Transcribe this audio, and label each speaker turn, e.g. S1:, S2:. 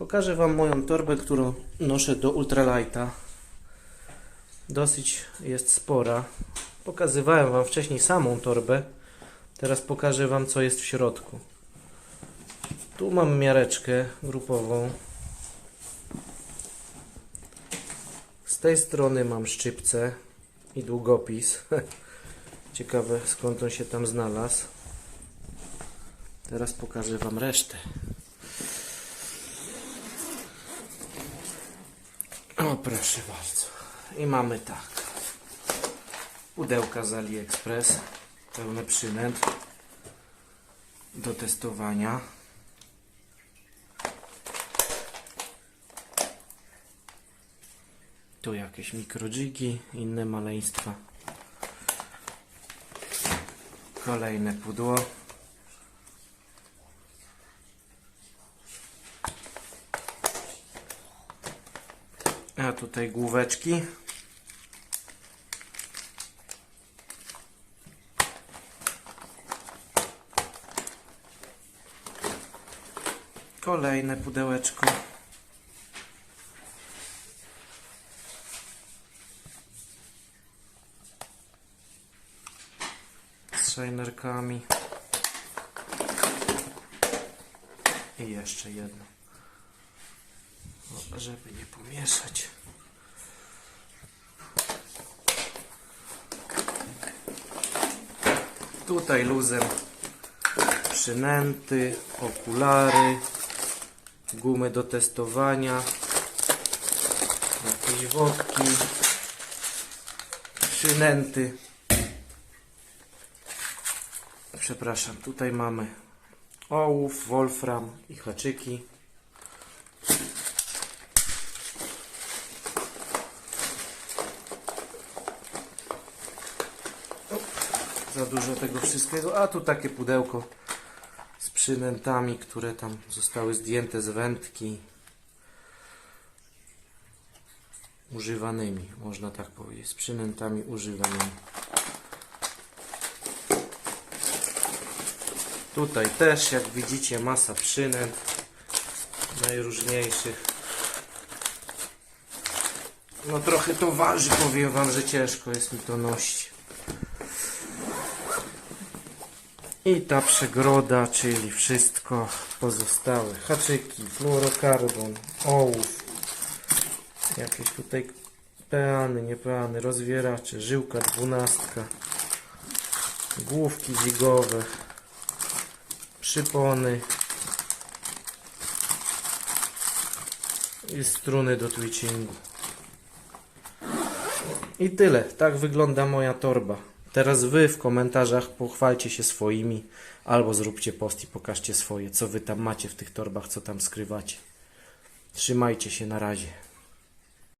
S1: Pokażę Wam moją torbę, którą noszę do ultralighta. Dosyć jest spora. Pokazywałem Wam wcześniej samą torbę. Teraz pokażę Wam, co jest w środku. Tu mam miareczkę grupową. Z tej strony mam szczypce i długopis. Ciekawe skąd on się tam znalazł. Teraz pokażę Wam resztę. O, proszę bardzo. I mamy tak. Pudełka z AliExpress. Pełne przynęt do testowania. Tu jakieś mikrodżigi, inne maleństwa. Kolejne pudło. A tutaj główeczki. Kolejne pudełeczko. Z szajnerkami. I jeszcze jedno. Żeby nie pomieszać. Tutaj luzem przynęty, okulary, gumy do testowania, jakieś wodki, przynęty. Przepraszam, tutaj mamy ołów, wolfram i haczyki. Za dużo tego wszystkiego. A tu takie pudełko z przynętami, które tam zostały zdjęte z wędki. Używanymi, można tak powiedzieć. Z przynętami używanymi. Tutaj też, jak widzicie, masa przynęt najróżniejszych. No trochę to waży, powiem Wam, że ciężko jest mi to nosić. I ta przegroda, czyli wszystko pozostałe. Haczyki, fluorokarbon, ołów, jakieś tutaj peany, niepeany, rozwieracze, żyłka dwunastka, główki zigowe, przypony i struny do twitchingu. I tyle. Tak wygląda moja torba. Teraz wy w komentarzach pochwalcie się swoimi albo zróbcie post i pokażcie swoje, co wy tam macie w tych torbach, co tam skrywacie. Trzymajcie się na razie.